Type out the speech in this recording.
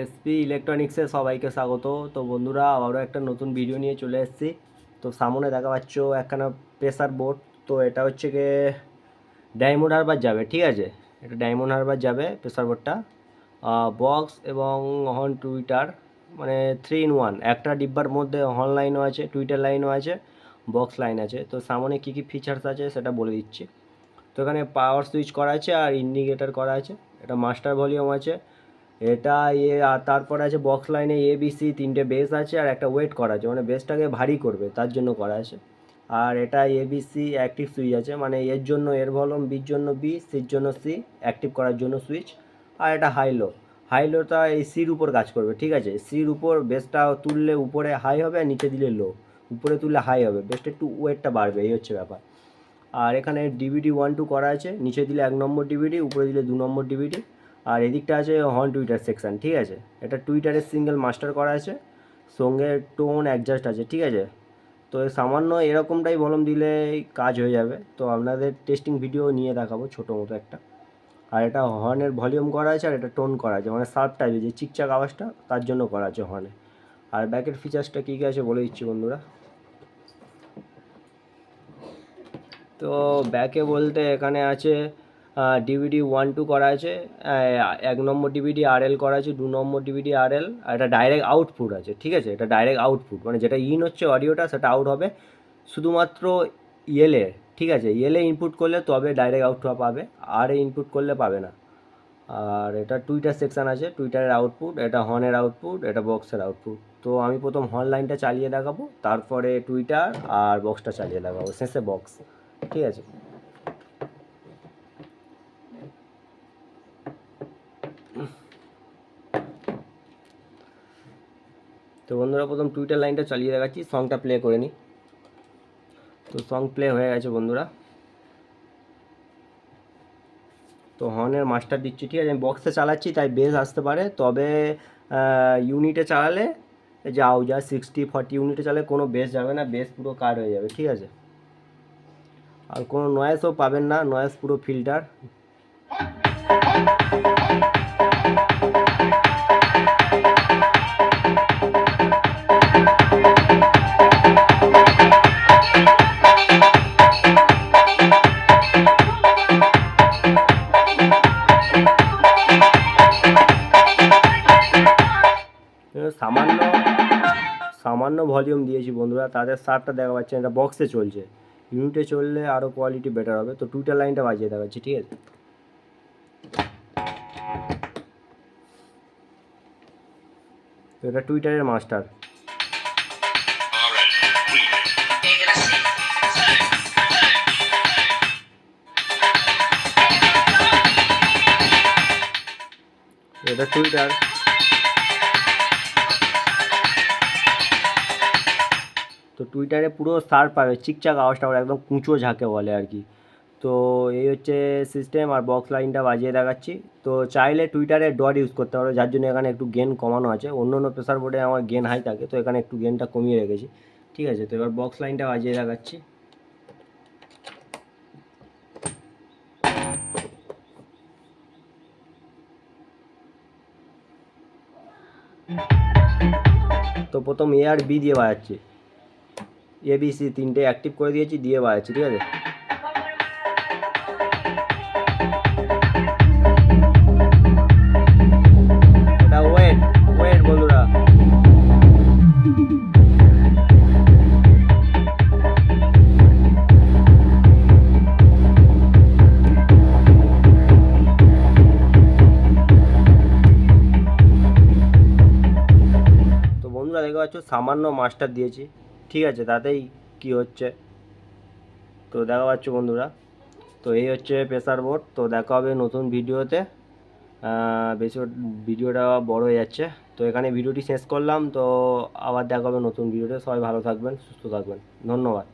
SP ইলেকট্রনিক্সে সবাইকে স্বাগত। তো বন্ধুরা, আবারও একটা নতুন ভিডিও নিয়ে চলে এসেছি। তো সামনে দেখা পাচ্ছ একখানা প্রেসার বোর্ড তো এটা হচ্ছে গিয়ে ডায়মন্ড হারবার যাবে, ঠিক আছে? এটা ডায়মন্ড হারবার যাবে প্রেসার বোর্ডটা বক্স এবং হর্ন টুইটার মানে থ্রি ইন ওয়ান একটা ডিব্বার মধ্যে হর্ন লাইনও আছে টুইটার লাইনও আছে বক্স লাইন আছে। তো সামনে কী কী ফিচার্স আছে সেটা বলে দিচ্ছি। তো এখানে পাওয়ার সুইচ করা আছে আর ইন্ডিকেটার করা আছে। এটা মাস্টার ভলিউম আছে। এটা এ, আর তারপরে আছে বক্স লাইনে এ বি সি তিনটে বেস আছে আর একটা ওয়েট করা আছে। মানে বেসটাকে ভারী করবে, তার জন্য করা আছে। আর এটা A B C active switch আছে। মানে এর জন্য এর ভলম বির জন্য বি সির জন্য সি অ্যাক্টিভ করার জন্য সুইচ আর এটা হাইলো হাইলোটা এই সির উপর কাজ করবে, ঠিক আছে? সির উপর বেসটা তুললে উপরে হাই হবে আর নিচে দিলে লো উপরে তুললে হাই হবে। বেসটা একটু ওয়েটটা বাড়বে, এই হচ্ছে ব্যাপার। আর এখানে ডিভিডি ওয়ান টু করা আছে। নিচে দিলে এক নম্বর ডিভিডি উপরে দিলে দু নম্বর ডিভিডি আর এদিকটা আছে হর্ন টুইটার সেকশন ঠিক আছে? এটা টুইটারের সিঙ্গেল মাস্টার করা আছে, সঙ্গে টোন অ্যাডজাস্ট আছে, ঠিক আছে? তো সামান্য এরকমটাই ভলম দিলে কাজ হয়ে যাবে। তো আপনাদের টেস্টিং ভিডিও নিয়ে দেখাবো ছোটো মতো একটা। আর এটা হর্নের ভলিউম করা আছে আর এটা টোন করা আছে মানে সার্ভ টাইপের যে চিকচাক আওয়াজটা, তার জন্য করা আছে হর্নে আর ব্যাকের ফিচার্সটা কী কী আছে বলে দিচ্ছি বন্ধুরা। তো ব্যাকে বলতে এখানে আছে ডিভিডি ওয়ান টু করা আছে এক নম্বর ডিভিডি আর এল করা আছে, দু নম্বর ডিভিডি আর এল আর এটা ডাইরেক্ট আউটপুট আছে, ঠিক আছে? এটা ডাইরেক্ট আউটপুট মানে যেটা ইন হচ্ছে অডিওটা সেটা আউট হবে। শুধুমাত্র ইয়েলে ঠিক আছে? ইয়েলে ইনপুট করলে তবে ডাইরেক্ট আউট পাবে আর এ ইনপুট করলে পাবে না। আর এটা টুইটার সেকশান আছে টুইটারের আউটপুট এটা হর্নের আউটপুট এটা বক্সের আউটপুট তো আমি প্রথম হর্ন লাইনটা চালিয়ে দেখাবো, তারপরে টুইটার আর বক্সটা চালিয়ে দেখাবো, শেষে বক্স ঠিক আছে? তো বন্ধুরা, প্রথম টুইটার লাইনটা চালিয়ে দেখাচ্ছি সংটা প্লে করে নিই তো সং প্লে হয়ে গেছে বন্ধুরা। তো হর্নের মাস্টার দিচ্ছি, ঠিক আছে? আমি বক্সে চালাচ্ছি, তাই বেস আসতে পারে। তবে ইউনিটে চালালে যাও যা সিক্সটি ফর্টি ইউনিটে চালালে কোনো বেস যাবে না বেস পুরো কাট হয়ে যাবে, ঠিক আছে? আর কোনো নয়েসও পাবেন না নয়েস পুরো ফিল্টার সামান্য সামান্য ভলিউম দিয়েছি বন্ধুরা। তাদের সারটা দেখা পাচ্ছে এটা বক্সে চলছে। ইউনিটে চললে আরও কোয়ালিটি বেটার হবে। তো টুইটার লাইনটা বাজিয়ে দেখাচ্ছি, ঠিক আছে? এটা টুইটারের মাস্টার এটা টুইটার তো টুইটারে পুরো সার পাবে, চিকচাক আওয়াজটা ওরা একদম কুঁচো ঝাঁকে বলে আর কি। তো এই হচ্ছে সিস্টেম আর বক্স লাইনটা বাজিয়ে দেখাচ্ছি। তো চাইলে টুইটারে ডট ইউজ করতে পারো, যার জন্য এখানে একটু গেন কমানো আছে। অন্য অন্য প্রেসার বোর্ডে আমার গেন হাই থাকে, তো এখানে একটু গেনটা কমিয়ে রেখেছি। ঠিক আছে, তো এবার বক্স লাইনটা বাজিয়ে দেখাচ্ছি। তো প্রথম এ আর বি দিয়ে বাজাচ্ছি। এ বি সি তিনটে অ্যাক্টিভ করে দিয়েছি, দিয়ে বাজাচ্ছি ঠিক আছে? দেখতে পাচ্ছ, সামান্য মাস্টার দিয়েছি। ঠিক আছে, তাতেই কি হচ্ছে? তো দেখা পাচ্ছ বন্ধুরা। তো এই হচ্ছে প্রেসার বোর্ড তো দেখা হবে নতুন ভিডিওতে। বেশি ভিডিওটা বড় হয়ে যাচ্ছে। তো এখানে ভিডিওটি শেষ করলাম। তো আবার দেখা হবে নতুন ভিডিওতে। সবাই ভালো থাকবেন, সুস্থ থাকবেন। ধন্যবাদ।